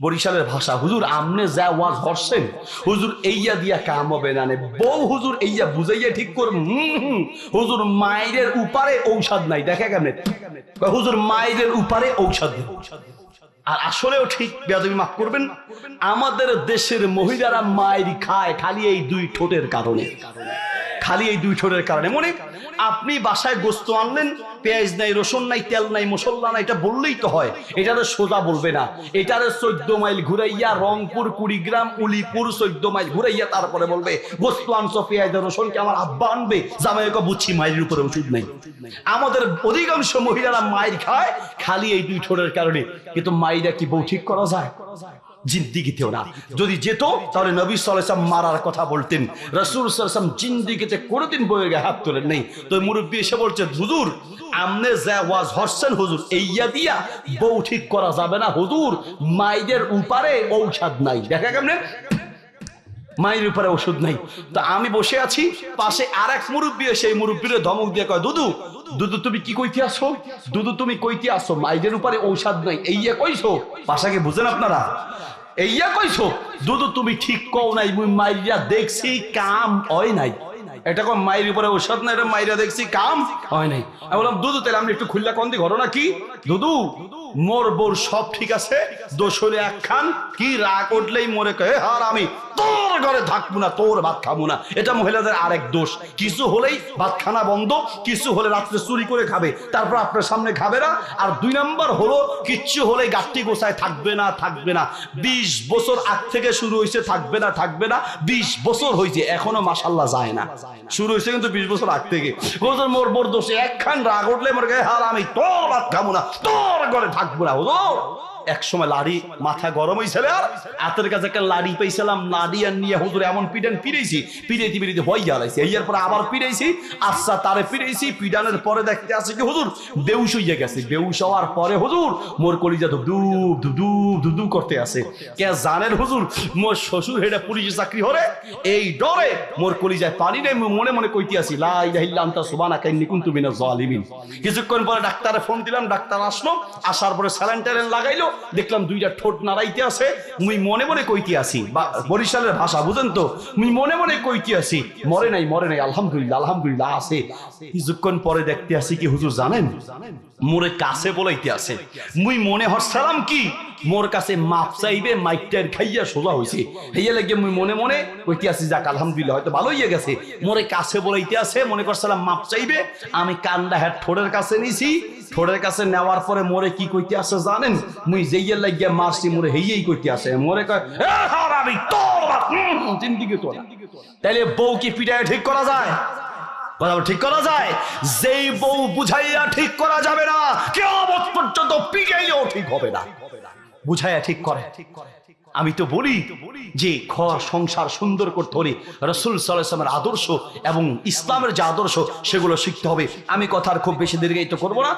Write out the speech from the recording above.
বরিশালের ভাষা। হুজুর, আমনে যা ওয়াজ হরছেন, হুজুর, এইয়া দিয়া কাম হবে না বউ হুজুর, এইয়া বুঝাইয়া ঠিক হুম। হুজুর মায়ের উপারে ঔষধ নাই। দেখে কেমনে? হুজুর মায়ের উপারে ঔষধ নেই। আর আসলেও ঠিক, বেয়াদবি মাফ করবেন, আমাদের দেশের মহিলারা মায়ের খায় খালি এই দুই ঠোঁটের কারণে কারণে। খালি এই দুই ঠোঁটের কারণে। মনে আপনি বাসায় গোস্ত আনলেন, পেঁয়াজ নাই, রসুন নাই, তেল নাই, মশলা নাই, এটা বললেই তো হয়। এটারে সোজা বলবে না। এটারে চোদ্দ মাইল ঘুরাইয়া রংপুর, কুড়িগ্রাম, উলিপুর চোদ্দ মাইল ঘুরাইয়া তারপরে বলবে, গোস্ত আনছো, পেঁয়াজ রসুনকে আমার আব্বা আনবে? জামাইকে বুঝছি মায়ের উপরে ওষুধ নেই। আমাদের অধিকাংশ মহিলারা মায়ের খায় খালি এই দুই ঠোঁটের কারণে। কিন্তু মাইরা কি বউ ঠিক করা যায়? জিন্দিগিতেও না। যদি যেত, তাহলে নবী সাল্লাম মারার কথা বলতেন। রসুল সাল্লাম জিন্দিগিতে কোনোদিন বইয়ের গে হাত তোলেন নেই। তো মুরব্বী এসে বলছে, হুজুর, আমনে যা ওয়াজ হরসেন হুজুর, এইয়া দিয়া বউ ঠিক করা যাবে না, হুজুর, মাইদের উপারে ঔষধ নাই। দেখা কেমনে মায়ের উপরে ওষুধ নাই। তো আমি বসে আছি, পাশে আর এক মুরব্বী সেই মুরব্বীর ধমক দিয়ে কয়, দুদু দুদু তুমি কি কইতে আসো? দুদু তুমি কইতে আসো মাইদের উপরে ঔষধ নাই এইয়া কইছো? পাশাকে বুঝেন আপনারা? এইয়া কইছো? দুদু তুমি ঠিক কও নাই, মুই মাইয়া দেখছি কাম হয় নাই। এটা কোন মায়ের উপরে ঔষধ না এটা মাইরা দেখছি কাম হয় নাই। আমি বললাম, দুদু, তাহলে আমি একটু খুললা কন দি ঘটনা কি দুদু মোর বোর সব ঠিক আছে? দোষরে একখান, কি রাগ উঠলেই মরে কয়ে হার আমি তোর ঘরে থাকব না, তোর ভাত খাব না। এটা মহিলাদের আরেক দোষ। কিছু হলেই ভাত খানা বন্ধ, কিছু হলে রাত্রে চুরি করে খাবে। তারপর আপনার সামনে খাবে না। আর দুই নাম্বার হলো, কিচ্ছু হলে গাঠটি গোছায় থাকবে না থাকবে না। বিশ বছর আগ থেকে শুরু হয়েছে থাকবে না থাকবে না। বিশ বছর হয়েছে এখনও মাসাল্লাহ যায় না। শুরু হয়েছে কিন্তু বিশ বছর আগ থেকে। হুজুর মোর বোর দোষে একখান রাগ উঠলে মোর গায়ে হার আমি তোর ভাত খাব না, তোর ঘরে পরে দেখতে আসে কি হুজুর, বেউস গেছে। বেউস হওয়ার পরে হুজুর মোর কলিজা ধুপ ধুপ করতে আছে কে জানেন হুজুর, মোর শ্বশুর হেডে পুলিশে চাকরি হরে, এই ডরে মোর কলিজায় পানি নেই মনে মনে কইতে আসি, লা ইলাহা ইল্লা আনতা সুবহানাকা, ইন্নী কুনতু জালিমিন কিছুক্ষণ পরে ডাক্তারে ফোন দিলাম, ডাক্তার আসলো, আসার পরে স্যালাইন ট্যালাইন লাগাইলো, দেখলাম দুইটা ঠোঁট নাড়াইতে আছে, মুই মনে মনে কইতে আসি বরিশালের ভাষা, বুঝেন তো, মুই মনে মনে কইতে আসি, মরে নাই মরে নাই, আলহামদুলিল্লাহ আলহামদুলিল্লাহ, আছে। কিছুক্ষণ পরে দেখতে আসি কি হুজুর জানেন? মোরে কাছে বলাইতে আছে, মুই মনে হচ্ছিলাম কি? মোর কাছে মাপ চাইবে মাইকটার খাইয়া সোজা হইছে। হইয়া লাগে মুই মনে মনে কইতে আসি, যাক, আলহামদুলিল্লাহ, হয়তো ভালো হইয়া গেছে। মোরে কাছে বলাইতে আছে, মনে করছিলাম মাপ চাইবে, আমি কান্দা হ্যাঁ ঠোঁটের কাছে নিছি, ঠোঁটের কাছে নেওয়ার পরে মোরে কি কইতে আসে জানেন? মুই লাগিয়া মারছি মোরে হেইয়াই কইতে আসে মোরে কয় "এ হারামি, তোর জিন্দিগি তোর। তাইলে বউ কি ঠিক করা যায়? ঠিক করা যায়? যেই বউ বুঝাইয়া ঠিক করা যাবে না কেমন পর্যন্ত পিটাইলেও ঠিক হবে না। বুঝাইয়া ঠিক করে। আমি তো বলি যে ঘর সংসার সুন্দর করতে হলে রসুল সাল্লামের আদর্শ এবং ইসলামের যে আদর্শ সেগুলো শিখতে হবে। আমি কথার খুব বেশি দীর্ঘায়িত করব না।